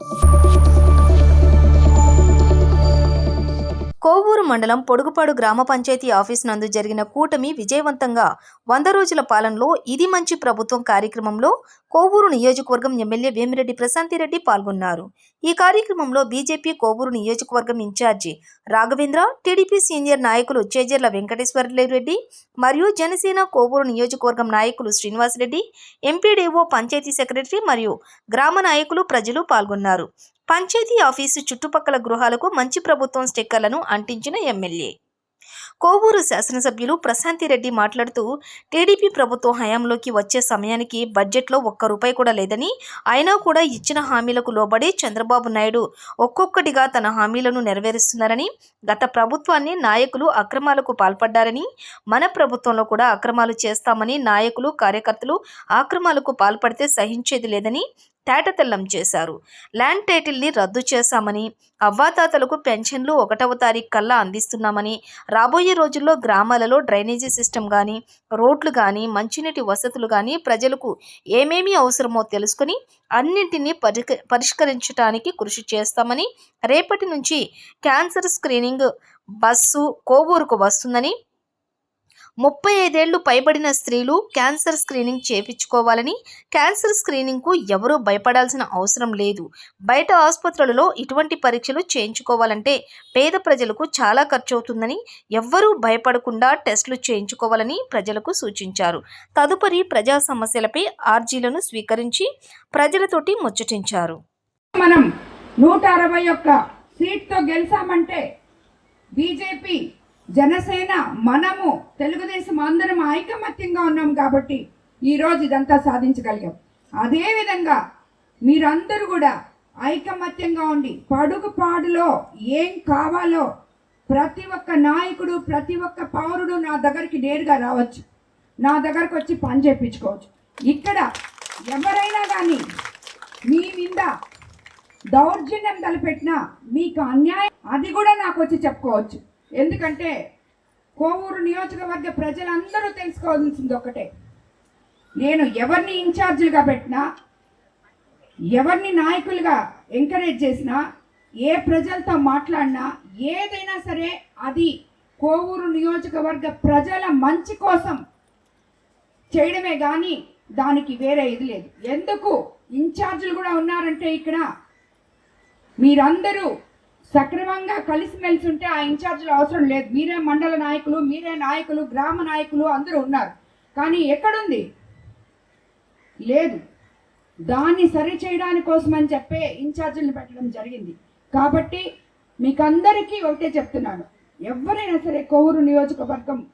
Thank you. Kovur మండలం పొడుగుపాడు గ్రామ panchayat office నందు జరిగిన కూటమి విజయవంతంగా వంద రోజుల పాలనలో ఇది మంచి ప్రభుత్వం కార్యక్రమంలో కోవూరు నియోజకవర్గం ఎమ్మెల్యే వేమిరెడ్డి ప్రశాంతిరెడ్డి పాల్గొన్నారు. ఈ కార్యక్రమంలో బీజేపీ కోవూరు నియోజకవర్గం ఇన్ఛార్జి రాఘవేంద్ర టీడీపీ సీనియర్ నాయకులు చేజర్ల వెంకటేశ్వరరెడ్డి మరియు జనసేన కోవూరు నియోజకవర్గం నాయకులు శ్రీనివాసరెడ్డి ఎంపీడీఓ పంచాయతీ సెక్రటరీ మరియు గ్రామ నాయకులు ప్రజలు పాల్గొన్నారు. పంచాయతీ ఆఫీసు చుట్టుపక్కల గృహాలకు మంచి ప్రభుత్వం స్టిక్కర్లను అంటించిన ఎమ్మెల్యే. కోవూరు శాసనసభ్యులు ప్రశాంతిరెడ్డి మాట్లాడుతూ టీడీపీ ప్రభుత్వం హయాంలోకి వచ్చే సమయానికి బడ్జెట్లో ఒక్క రూపాయి కూడా లేదని అయినా కూడా ఇచ్చిన హామీలకు లోబడి చంద్రబాబు నాయుడు ఒక్కొక్కటిగా తన హామీలను నెరవేరుస్తున్నారని గత ప్రభుత్వాన్ని నాయకులు అక్రమాలకు పాల్పడ్డారని మన ప్రభుత్వంలో కూడా అక్రమాలు చేస్తామని నాయకులు కార్యకర్తలు అక్రమాలకు పాల్పడితే సహించేది లేదని తేటతెల్లం చేశారు. ల్యాండ్ టైటిల్ని రద్దు చేశామని అవ్వాతాతలకు పెన్షన్లు ఒకటవ తారీఖు కల్లా అందిస్తున్నామని రాబోయే రోజుల్లో గ్రామాలలో డ్రైనేజీ సిస్టమ్ కానీ రోడ్లు కానీ మంచినీటి వసతులు కానీ ప్రజలకు ఏమేమి అవసరమో తెలుసుకుని అన్నింటినీ పరిక పరిష్కరించడానికి కృషి చేస్తామని రేపటి నుంచి క్యాన్సర్ స్క్రీనింగ్ బస్సు కోవూరుకు వస్తుందని ముప్పై ఐదేళ్ళు పైబడిన స్త్రీలు క్యాన్సర్ స్క్రీనింగ్ చేపించుకోవాలని క్యాన్సర్ స్క్రీనింగ్కు ఎవరూ భయపడాల్సిన అవసరం లేదు. బయట ఆసుపత్రులలో ఇటువంటి పరీక్షలు చేయించుకోవాలంటే పేద ప్రజలకు చాలా ఖర్చు అవుతుందని ఎవ్వరూ భయపడకుండా టెస్టులు చేయించుకోవాలని ప్రజలకు సూచించారు. తదుపరి ప్రజా సమస్యలపై ఆర్జీలను స్వీకరించి ప్రజలతోటి ముచ్చటించారు. మనం నూట అరవై ఒక్క సీట్తో గెలిచామంటే బీజేపీ జనసేన మనము తెలుగుదేశం అందరం ఐకమత్యంగా ఉన్నాం కాబట్టి ఈరోజు ఇదంతా సాధించగలిగాం. అదేవిధంగా మీరందరూ కూడా ఐకమత్యంగా ఉండి పడుగు పాడులో ఏం కావాలో ప్రతి ఒక్క నాయకుడు ప్రతి ఒక్క పౌరుడు నా దగ్గరికి నేరుగా రావచ్చు. నా దగ్గరకు వచ్చి పని చేయించుకోవచ్చు. ఇక్కడ ఎవరైనా కానీ మీ మీద దౌర్జన్యం తలపెట్టినా మీకు అన్యాయం అది కూడా నాకు వచ్చి చెప్పుకోవచ్చు. ఎందుకంటే కోవూరు నియోజకవర్గ ప్రజలందరూ తెలుసుకోవాల్సింది ఒకటే. నేను ఎవరిని ఇన్ఛార్జీలుగా పెట్టినా ఎవరిని నాయకులుగా ఎంకరేజ్ చేసినా ఏ ప్రజలతో మాట్లాడినా ఏదైనా సరే అది కోవూరు నియోజకవర్గ ప్రజల మంచి కోసం చేయడమే కానీ దానికి వేరే ఇది లేదు. ఎందుకు? ఇన్ఛార్జీలు కూడా ఉన్నారంటే ఇక్కడ మీరందరూ సక్రమంగా కలిసిమెలిసి ఉంటే ఆ ఇన్ఛార్జీలు అవసరం లేదు. మీరే మండల నాయకులు మీరే నాయకులు గ్రామ నాయకులు అందరూ ఉన్నారు. కానీ ఎక్కడుంది? లేదు. దాన్ని సరి చేయడానికి కోసం అని చెప్పే ఇన్ఛార్జీలను పెట్టడం జరిగింది. కాబట్టి మీకందరికీ ఒకటే చెప్తున్నాను. ఎవరైనా సరే కొవ్వూరు నియోజకవర్గం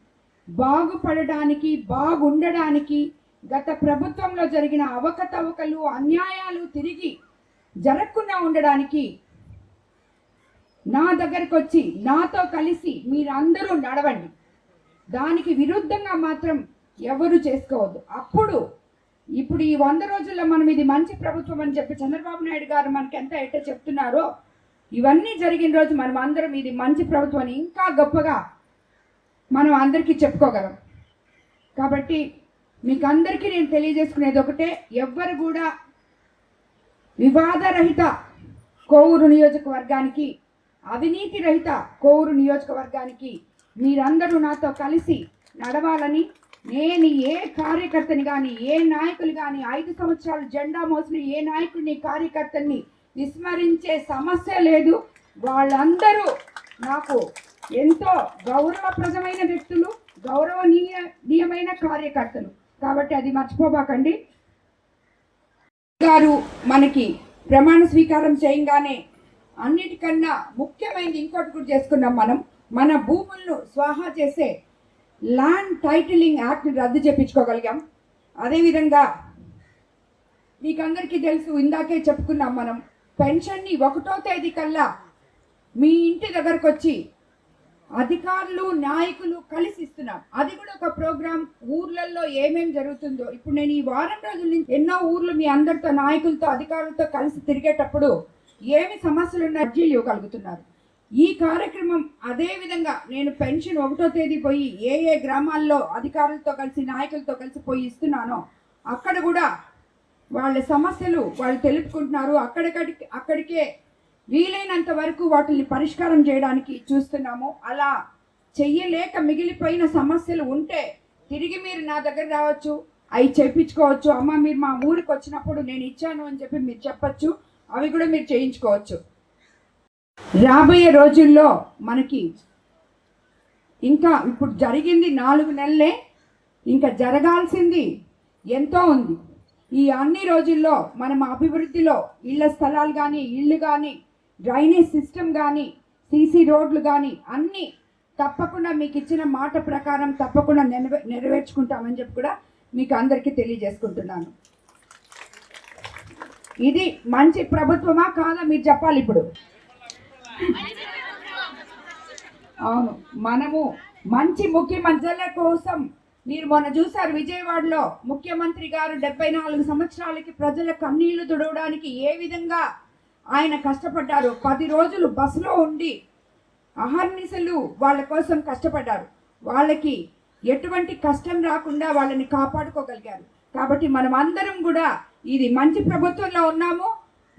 బాగుపడడానికి బాగుండడానికి గత ప్రభుత్వంలో జరిగిన అవకతవకలు అన్యాయాలు తిరిగి జరగకుండా ఉండడానికి నా దగ్గరకు వచ్చి నాతో కలిసి మీరందరూ నడవండి. దానికి విరుద్ధంగా మాత్రం ఎవరు చేసుకోవద్దు. అప్పుడు ఇప్పుడు ఈ వంద రోజుల్లో మనం ఇది మంచి ప్రభుత్వం అని చెప్పి చంద్రబాబు నాయుడు గారు మనకి ఎంత ఎట్ట చెప్తున్నారో ఇవన్నీ జరిగిన రోజు మనం అందరం ఇది మంచి ప్రభుత్వం అని ఇంకా గొప్పగా మనం అందరికీ చెప్పుకోగలం. కాబట్టి మీకు అందరికీ నేను తెలియజేసుకునేది ఒకటే ఎవ్వరు కూడా వివాదరహిత కోవూరు నియోజకవర్గానికి అవినీతి రహిత కోవూరు నియోజకవర్గానికి మీరందరూ నాతో కలిసి నడవాలని నేను ఏ కార్యకర్తని కానీ ఏ నాయకులు కానీ ఐదు సంవత్సరాలు జెండా మోసిన ఏ నాయకుడిని కార్యకర్తని విస్మరించే సమస్య లేదు. వాళ్ళందరూ నాకు ఎంతో గౌరవప్రదమైన వ్యక్తులు గౌరవనీయనీయమైన కార్యకర్తలు. కాబట్టి అది మర్చిపోబాకండి. గారు మనకి ప్రమాణ స్వీకారం చేయంగానే అన్నిటికన్నా ముఖ్యమైనది ఇంకోటి కూడా చేసుకున్నాం మనం. మన భూములను స్వాహా చేసే ల్యాండ్ టైటిలింగ్ యాక్ట్ని రద్దు చేయించుకోగలిగాం అదేవిధంగా మీకందరికీ తెలుసు ఇందాకే చెప్పుకున్నాం మనం పెన్షన్ని ఒకటో తేదీ కల్లా మీ ఇంటి దగ్గరకు వచ్చి అధికారులు నాయకులు కలిసి ఇస్తున్నాం. అది కూడా ఒక ప్రోగ్రామ్. ఊర్లలో ఏమేం జరుగుతుందో ఇప్పుడు నేను ఈ వారం రోజుల నుంచి ఎన్నో ఊర్లు మీ అందరితో నాయకులతో అధికారులతో కలిసి తిరిగేటప్పుడు ఏమి సమస్యలు ఉన్న అర్జీలు ఇవ్వగలుగుతున్నారు. ఈ కార్యక్రమం అదే విధంగా నేను పెన్షన్ ఒకటో తేదీ పోయి ఏ ఏ గ్రామాల్లో అధికారులతో కలిసి నాయకులతో కలిసి పోయి ఇస్తున్నానో అక్కడ కూడా వాళ్ళ సమస్యలు వాళ్ళు తెలుపుకుంటున్నారు. అక్కడికడికి అక్కడికే వీలైనంత వరకు వాటిని పరిష్కారం చేయడానికి చూస్తున్నాము. అలా చెయ్యలేక మిగిలిపోయిన సమస్యలు ఉంటే తిరిగి మీరు నా దగ్గర రావచ్చు. అవి చేయించుకోవచ్చు అమ్మ మీరు మా ఊరికి వచ్చినప్పుడు నేను ఇచ్చాను అని చెప్పి మీరు చెప్పచ్చు. అవి కూడా మీరు చేయించుకోవచ్చు. రాబోయే రోజుల్లో మనకి ఇంకా ఇప్పుడు జరిగింది నాలుగు నెలలే ఇంకా జరగాల్సింది ఎంతో ఉంది. ఈ అన్ని రోజుల్లో మనం అభివృద్ధిలో ఇళ్ళ స్థలాలు కానీ ఇళ్ళు కానీ డ్రైనేజ్ సిస్టమ్ కానీ సీసీ రోడ్లు కానీ అన్నీ తప్పకుండా మీకు ఇచ్చిన మాట ప్రకారం తప్పకుండా నెరవే నెరవేర్చుకుంటామని చెప్పి కూడా మీకు అందరికీ తెలియజేసుకుంటున్నాను. ఇది మంచి ప్రభుత్వమా కాదా మీరు చెప్పాలి ఇప్పుడు. అవును మనము మంచి ముఖ్యమంత్రుల కోసం మీరు మొన్న చూసారు విజయవాడలో ముఖ్యమంత్రి గారు డెబ్బై నాలుగు సంవత్సరాలకి ప్రజల కన్నీళ్ళు తుడవడానికి ఏ విధంగా ఆయన కష్టపడ్డారు పది రోజులు బస్సులో ఉండి అహర్నిశలు వాళ్ళ కోసం కష్టపడ్డారు. వాళ్ళకి ఎటువంటి కష్టం రాకుండా వాళ్ళని కాపాడుకోగలిగారు. కాబట్టి మనం అందరం కూడా ఇది మంచి ప్రభుత్వంలో ఉన్నాము.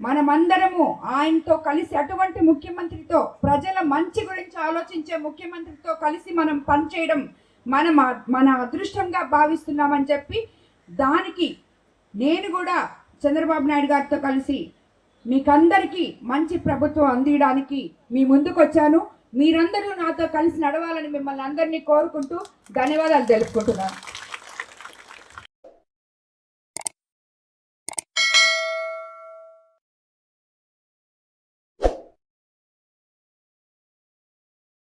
మనమందరము ఆయనతో కలిసి అటువంటి ముఖ్యమంత్రితో ప్రజల మంచి గురించి ఆలోచించే ముఖ్యమంత్రితో కలిసి మనం పనిచేయడం మనం మన అదృష్టంగా భావిస్తున్నామని చెప్పి దానికి నేను కూడా చంద్రబాబు నాయుడు గారితో కలిసి మీకందరికీ మంచి ప్రభుత్వం అందియడానికి మీ ముందుకు వచ్చాను. మీరందరూ నాతో కలిసి నడవాలని మిమ్మల్ని అందరినీ కోరుకుంటూ ధన్యవాదాలు తెలుపుకుంటున్నాను.